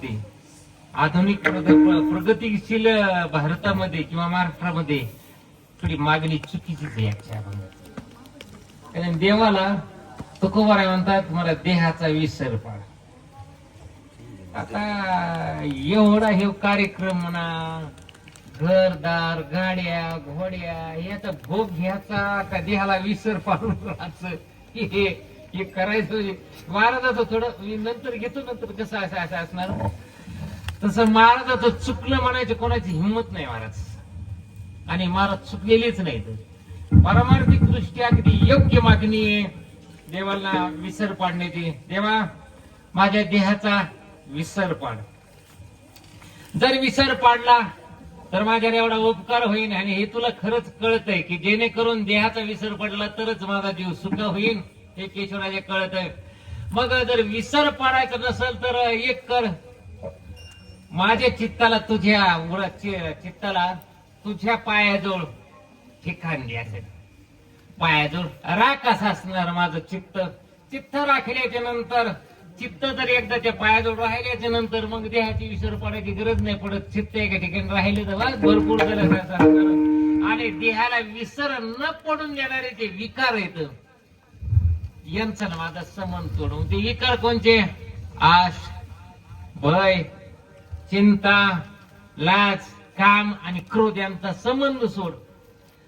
भारतामध्ये आधुनिक प्रगतीशील भारतामध्ये किंवा महाराष्ट्रामध्ये थोडी मागणी चुकीचीच आहे कारण देवाला तुकोबाराय म्हणतात मला देहाचा विसर पाड. आता एवढा हे कार्यक्रम म्हणा घरदार गाड्या घोड्या याचा भोग घ्यायचा का देहाला विसर पाडून राहायचं? हे हे करायचं महाराजाचं थोडं नंतर घेतो नंतर कसं असं असं असणार? तसं महाराजाचं चुकलं म्हणायचं कोणाची हिंमत नाही महाराज. आणि महाराज चुकलेलेच नाही तर पारमार्थिक दृष्ट्या अगदी योग्य मागणी आहे. देवाला विसर पाडण्याची. देवा माझ्या देहाचा विसर पाड. जर विसर पाडला तर माझ्यावर एवढा उपकार होईल आणि हे तुला खरंच कळत आहे की जेणेकरून देहाचा विसर पडला तरच माझा जीव सुख होईल हे केशवराजे कळत आहे मग जर विसर पाडायचं नसेल तर एक कर. माझ्या चित्ताला तुझ्या उरा- चित्ताला तुझ्या पायाजवळ ठिकाण द्यायचं. पायाजवळ राख असं असणार माझं चित्त. चित्त राखल्याच्या नंतर चित्त जर एकदा त्या पायाजवळ राहिल्याच्या नंतर मग देहाची विसर पडायची गरज नाही पडत. चित्त एका ठिकाणी राहिले तर भरपूर झालं आणि देहाला विसर न पडून देणारे ते विकार येत यांचा ना माझा समन तोडून ते विकार कोणचे? आश भय चिंता लाज काम आणि क्रोध यांचा संबंध सोड.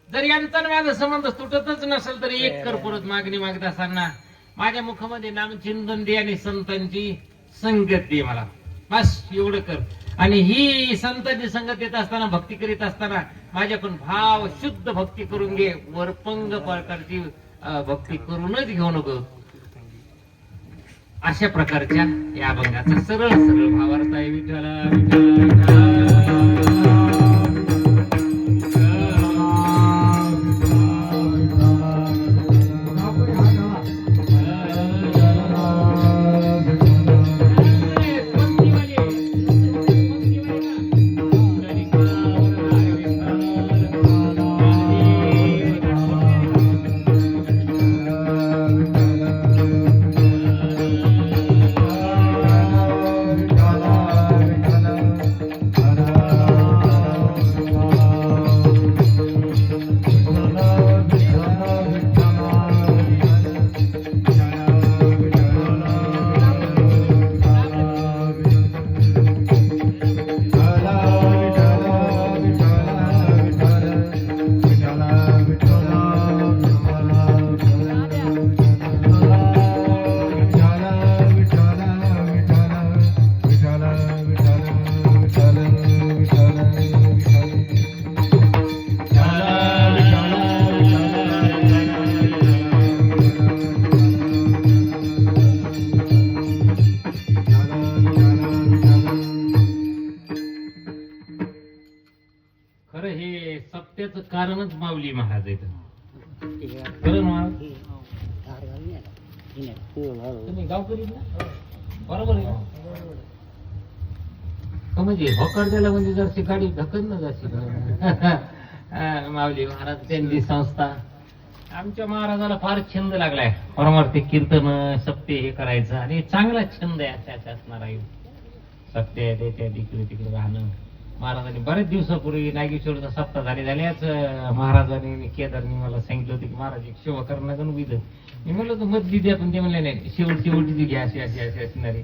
जर यांचा माझा संबंध तुटतच नसेल तर एक कर परत मागणी मागत असताना. माझ्या मुखामध्ये नामचिंतन दे आणि संतांची संगत दे मला. बस एवढं कर. आणि ही संतांची संगत देत असताना भक्ती करीत असताना माझ्याकडून भाव शुद्ध भक्ती करून घे. वरपंग प्रकारची भक्ती करूनच घेऊ नको. अशा प्रकारच्या या अभंगाचा सरळ सरळ भावार्थ आहे कारणच माऊली महाराज आहेत. खरं ना? महाराज? तुम्ही गावकरी ना? बरोबर आहे ना? का म्हणजे होकार द्यायला म्हणजे जरशी गाडी ढकल ना जरशी. हा, माऊली महाराज त्यांची संस्था. आमच्या महाराजाला फार छंद लागलाय. परमार्थी कीर्तन सत्य हे करायचं आणि चांगला छंद आहे अशा असणार आहे त्याच्या तिकडे तिकडे राहणं. महाराजांनी बरेच दिवसापूर्वी नागेश्वरचा सप्ताह झाले झाल्याच महाराजांनी केदारनी मला सांगितलं होतं की महाराज एक सेवा करणं का मी म्हणलं तर मत दिली पण ते म्हणले नाही. शेवट शेवटी घ्या अशी अशी अशी असणारी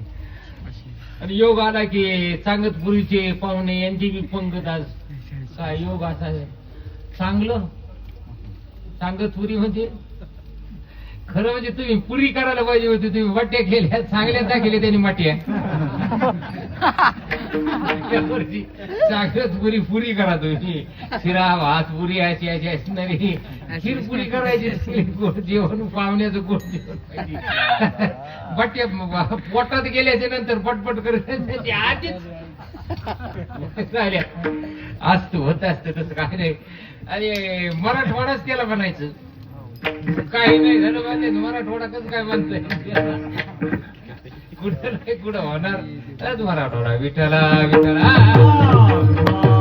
आणि योग आला की चांगतपुरीचे पाहुणे यांची बी पंगत आज. योग असा चांगलं. चांगतपुरी म्हणजे खरं म्हणजे तुम्ही पुरी करायला पाहिजे होती तुम्ही वाट्या केल्या चांगल्या दाखवल्या त्यांनी वाट्या. चांगलंच पुरी पुरी करा तुम्ही. शिरा भात पुरी अशी अशी असणारी खीर पुरी करायची गोड जेवण पाहुण्याचं गोड जेवण पाहिजे. पोटात गेल्याच्यानंतर पटपट करत आधीच. झाल्या. असतो होत असत तसं काय नाही. आणि मराठवाडाच त्याला म्हणायचं. काही नाही झालं पाहिजे मराठवाडा कसं काय म्हणतोय. कुठं नाही कुठं होणार? त्याच मराठवाडा विठ्ठला विठ्ठला.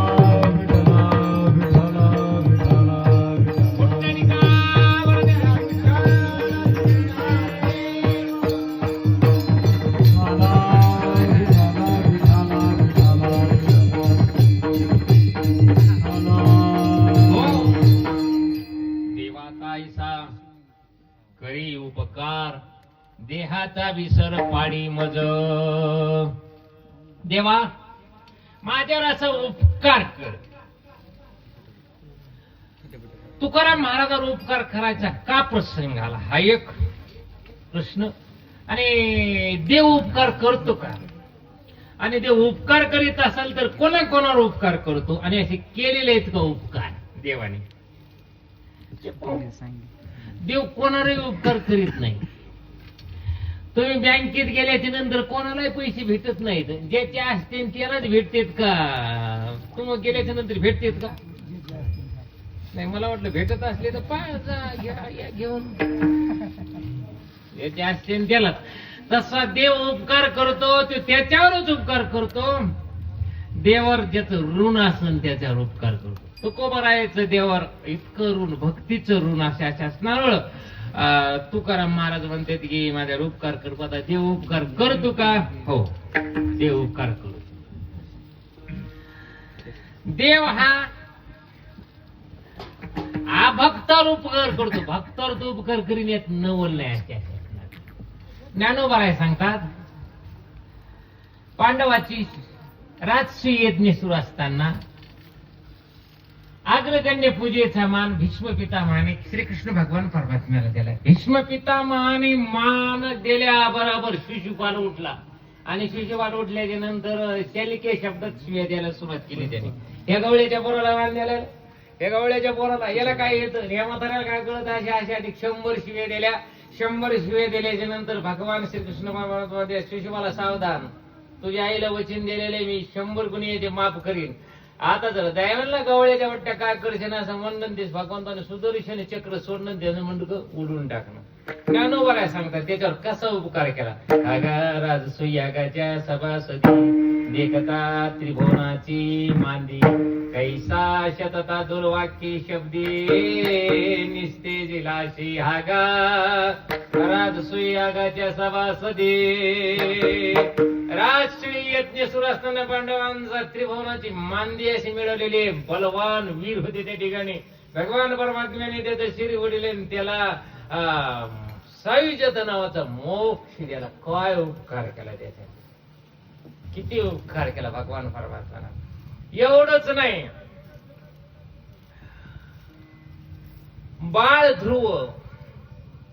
देहाचा विसर पाडी मज. देवा माझ्यावर असा उपकार कर. तुकाराम महाराजावर उपकार करायचा का प्रसंग आला? हा एक प्रश्न. आणि देव उपकार करतो का? आणि देव उपकार करीत असाल तर कोणा कोणावर उपकार करतो? आणि असे केलेले आहेत का उपकार देवाने? देव कोणावरही उपकार करीत नाही. तुम्ही बँकेत गेल्याच्यानंतर कोणालाही पैसे भेटत नाहीत. ज्याचे असते त्यालाच भेटतेत का? तुम्ही गेल्याच्यानंतर भेटतेत का? नाही मला वाटलं भेटत असले तर पा घेऊन. ज्याचे असते त्याला. तसा देव उपकार करतो तो त्याच्यावरच उपकार करतो. देवावर ज्याचं ऋण असन त्याच्यावर उपकार करतो. तुकोबरायचं देवावर इतकं ऋण भक्तीचं ऋण असे असे असणार. तुकाराम महाराज म्हणतात की माझ्या उपकार कर आता देव उपकार करतो का हो देव उपकार करतो देव हा हा भक्तावर उपकार करतो. भक्तावर तो उपकार करीन येत नवल नाही अशा ज्ञानोबाराय सांगतात पांडवाची राजसी यज्ञ सुरू असताना अग्रगण्य पूजेचा मान भीष्म पितामहाने श्रीकृष्ण भगवान परमात्म्याला दिला. भीष्म पितामहाने मान दिल्या दिल्याबरोबर शिशुपाल उठला. आणि शिशुपाल उठल्याच्या नंतर शलिके शब्दात शिव्या द्यायला सुरुवात केली त्याने. या गवळ्याच्या पोराला मान द्यायला या गवळ्याच्या पोराला याला काय येतं? या म्हाताऱ्याला काय कळत? अशा अशा शंभर शिव्या दिल्या. शंभर शिव्या दिल्याच्या नंतर भगवान श्रीकृष्ण परमात्मा शिशुपाला सावधान. तुझ्या आईला वचन दिलेले मी शंभर गुन्हे येते माफ करीन. आता जर दयावरला गवळ्याच्या वाटत्या काय करशील असं म्हणणं तेच भगवंताने सुदर्शन चक्र सोडणं त्यानं म्हणत उडून टाकणं. ज्ञानोबा काय सांगतात त्याच्यावर कसा उपकार केला? अगा राजसुयागाच्या सभासदी देखता त्रिभुवनाची मांदी. कैसा शतता दुर्वाक्य शब्दी निस्ते जिलाशी हागा. राजसुयागाच्या सभासदी राजश्री यज्ञ सुरू असताना पांडवांचा त्रिभुवनाची मांदी अशी मिळवलेली आहे. बलवान वीर होते त्या ठिकाणी. भगवान परमात्म्याने त्याचं शिरी वडिले आणि त्याला सायुजत नावाचा मोक्ष द्याला काय उपकार केला त्याच्या किती उपकार केला भगवान परमात्म्याला एवढंच नाही. बाळ ध्रुव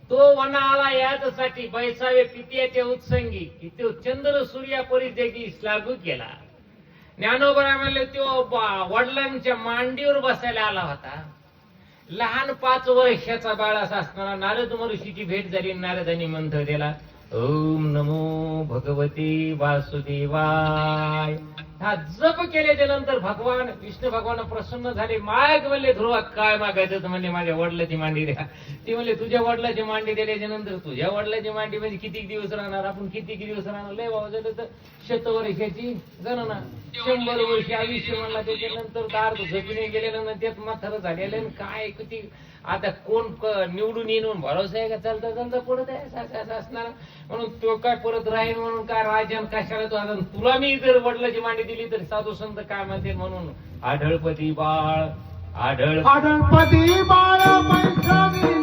तो वनाला याचसाठी बैसावे पित्याच्या उत्संगी. कि तो चंद्र सूर्या परित्यगी लागू केला. ज्ञानोबरा म्हणले तो वडिलांच्या मांडीवर बसायला आला होता. लहान पाच वर्षाचा बाळ असा असताना नारद महर्षीची भेट झाली नारदांनी मंत्र दिला ओम नमो भगवती वासुदेवाय. हा जप केल्याच्यानंतर भगवान विष्णू भगवान प्रसन्न झाले. माग म्हणले ध्रुवा काय मागायचं? म्हणले माझ्या वडिलाची मांडी द्या. ती म्हणले तुझ्या वडिलाची मांडी दिल्याच्या नंतर तुझ्या वडिलाची मांडी म्हणजे किती दिवस राहणार? आपण किती दिवस राहणार? लय बाबा झालं तर शतवर्षाची गणना. शंभर वर्ष आयुष्य म्हणला त्याच्यानंतर दार झपिने गेलेलं ना त्यात म्हातारं झालेलं आणि काय किती? आता कोण निवडून येऊन भरोसा आहे का? चालता चालता पडत आहे. असं असणार. म्हणून तो काय परत राहील म्हणून काय राजन कशाला तो आता? तुला मी जर वडिलाची मांडी दिली तर साधू संत काय म्हणते म्हणून? आढळपती बाळ आढळ आढळपती बाळ पैठणी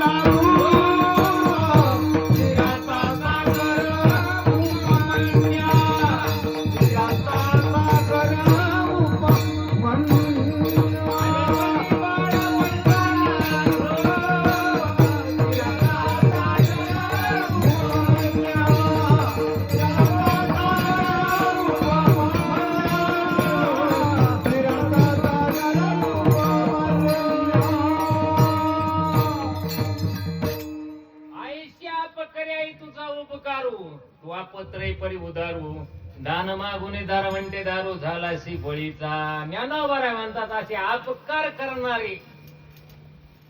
कोणी मागुने दार म्हणते दारू झालाशी बळीचा. ज्ञानावर म्हणतात असे अपकार करणारे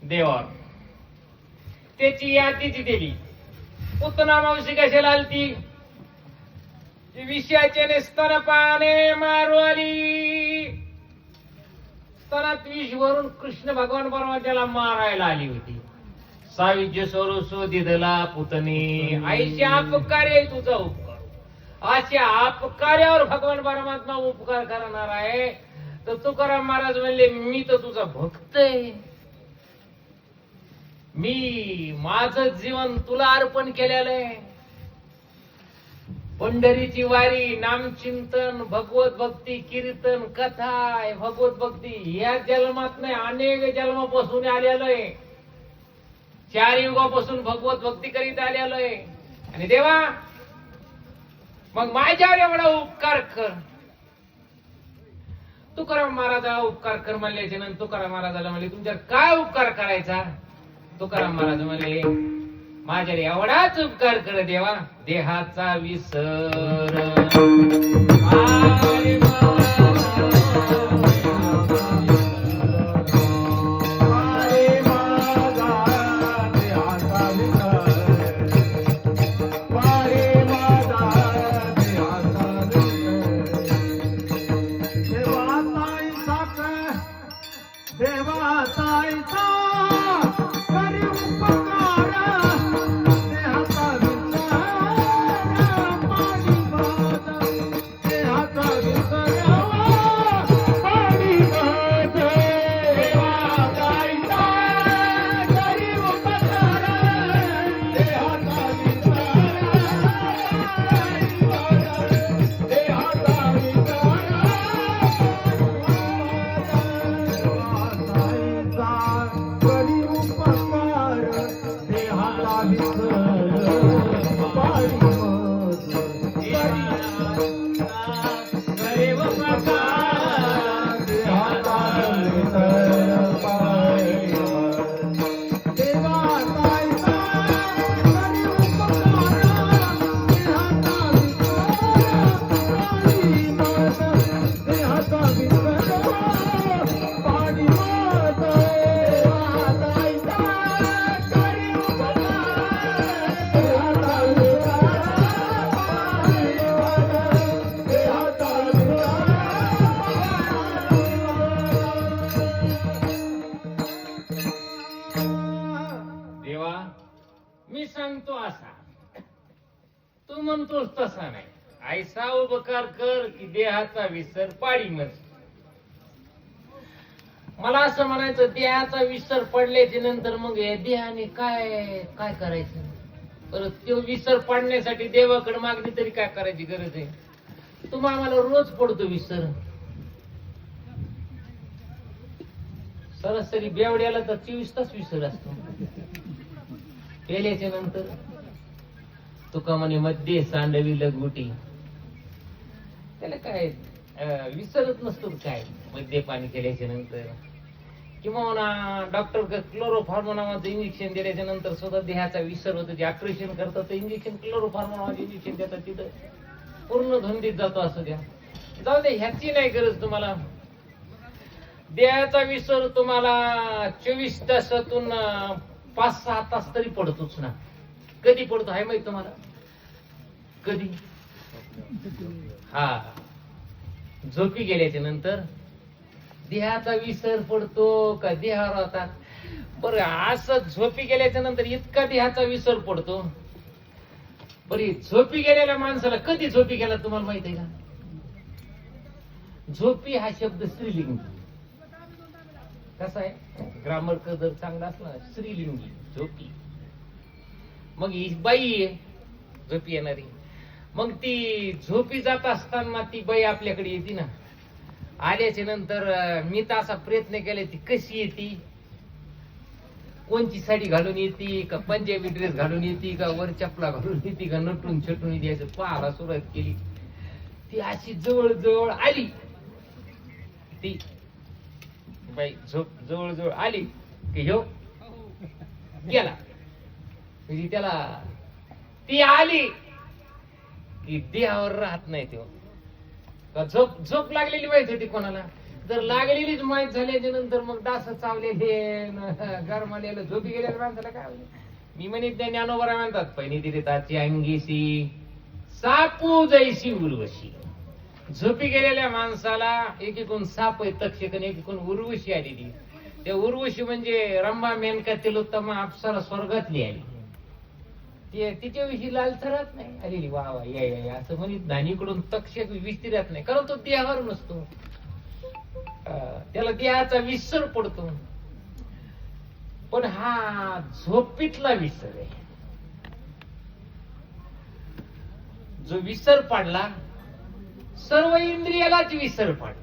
देवावर. त्याची यादीची दिली पुतना मावशी कशाला आलती? ती विषयाचे स्तनपाने मारू आली. स्तनात विष भरून कृष्ण भगवान परवा त्याला मारायला आली होती. साविज्य स्वरूप शोधितला पुतनी आईच्या आहे तुझा. अशा अपकार्यावर भगवान परमात्मा उपकार करणार आहे. तर तुकाराम महाराज म्हणले मी तर तुझा भक्त आहे. मी माझ जीवन तुला अर्पण केलेलं आहे. पंढरीची वारी नामचिंतन भगवत भक्ती कीर्तन कथा भगवत भक्ती या जन्मात नाही अनेक जन्मापासून आलेलो आहे. चार युगापासून भगवत भक्ती करीत आलेलो आहे. आणि देवा मग माझ्यावर एवढा उपकार कर. तुकाराम महाराजाला उपकार कर म्हणल्याच्या नंतर तुकाराम महाराजाला म्हणले तुमच्यावर काय उपकार करायचा? तुकाराम महाराज म्हणले माझ्यावर एवढाच उपकार कर देवा देहाचा विसर. देवा ताईचा. तू म्हणतोस तसा नाही. ऐसा उपकार कर की देहाचा विसर पाडी मज. मला असं म्हणायचं देहाचा विसर पडल्याच्या नंतर मग या देहाने काय काय करायचं? परत तो विसर पाडण्यासाठी देवाकडे मागणी तरी काय करायची गरज आहे? तुम्हाला आम्हाला रोज पडतो विसर. सरासरी बेवड्याला तर चोवीस तास विसर असतो. पेल्याच्या नंतर. तुका म्हणे मध्ये सांडवी लगुटी त्याला काय विसरत नसतो काय? मध्ये पाणी केल्याच्यानंतर. किंवा म्हणा डॉक्टर क्लोरोफॉर्मो नावाचं इंजेक्शन दिल्याच्या नंतर स्वतः देहाचा विसर होतो. जे ऑपरेशन करतात ते इंजेक्शन क्लोरोफॉर्मो नावाचं इंजेक्शन देतात तिथं. पूर्ण धंदीत जातो असं द्या. जाऊ दे ह्याची नाही गरज तुम्हाला. देहाचा विसर तुम्हाला चोवीस तासातून पाच सहा तास तरी पडतोच ना. कधी पडतो आहे माहीत तुम्हाला? कधी? हा झोपी गेल्याच्यानंतर देहाचा विसर पडतो का? देहावर होता बर असं झोपी गेल्याच्यानंतर इतका देहाचा विसर पडतो. बरी झोपी गेलेल्या माणसाला कधी झोपी गेला तुम्हाला माहीत आहे का? झोपी हा शब्द स्त्रीलिंगी. कसा आहे? ग्रामर जर चांगला असला स्त्रीलिंगी झोपी. मग ही बाई आहे झोपी येणारी. मग ती झोपी जात असताना ती बाई आपल्याकडे येते ना. आल्याच्यानंतर मी तर असा प्रयत्न केला ती कशी येते? कोणची साडी घालून येते का पंजाबी ड्रेस घालून येते का वर चपला घालून येते का नटून छटून द्यायचं पाहायला सुरुवात केली. ती अशी जवळ जवळ आली. ती बाई झोप जवळ जवळ आली की ह्यो गेला. म्हणजे त्याला ती आली की देहावर राहत नाही तो. का झोप झोप लागलेली माहीत होती कोणाला? जर लागलेलीच माहीत झाल्याच्यानंतर मग डास चावलेले गरमलेलं झोपी गेलेल्या माणसाला काय मी म्हणे त्या ज्ञानोबरा म्हणतात पहिली तिथे ताची अंगीसी सापू जैसी उर्वशी. झोपी गेलेल्या माणसाला एकीकडून साप आहे तक्षक एकीकडून उर्वशी आलेली. त्या उर्वशी म्हणजे रंभा मेनका तिलोत्तमा अप्सरा स्वर्गातली आली. ते तिच्याविषयी लालसरत नाही. अरे वा वा या या या. असं म्हणित धानीकडून तक्षक विस्तिरत नाही. कारण तो देहावर नसतो त्याला देहाचा विसर पडतो. पण हा झोपीतला विसर आहे. जो विसर पाडला सर्व इंद्रियालाच विसर पाडला.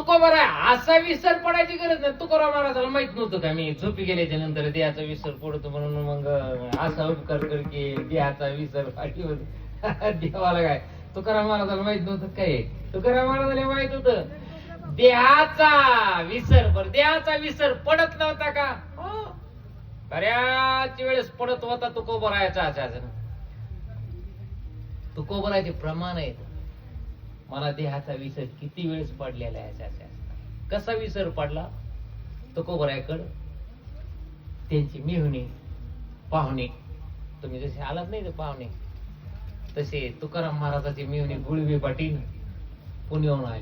तुकोबर आहे असा विसर पडायची गरज नाही. तुकोबा महाराजाला माहीत नव्हतं का मी? झोपी गेल्याच्यानंतर देहाचा विसर पडतो म्हणून मग असा उपकार कर की देहाचा विसर पाठीवर देवाला काय? तुकाराम महाराजाला माहीत नव्हतं काय? तुकाराम महाराजाला माहीत होतं. देहाचा विसर बर देहाचा विसर पडत नव्हता का? हो. बऱ्याच वेळेस पडत होता तुकोबरायाचा आचार तुकोबराचे प्रमाण आहेत. मला देहाचा विसर किती वेळेस पडलेला आहे याच्या कसा विसर पडला? तुकोबरायकड त्यांची मिहुणे पाहुणे. तुम्ही जसे आलात नाही ते पाहुणे तसे तुकाराम महाराजाची मिहुणे गुळवी पाटील पुण्याहून आले.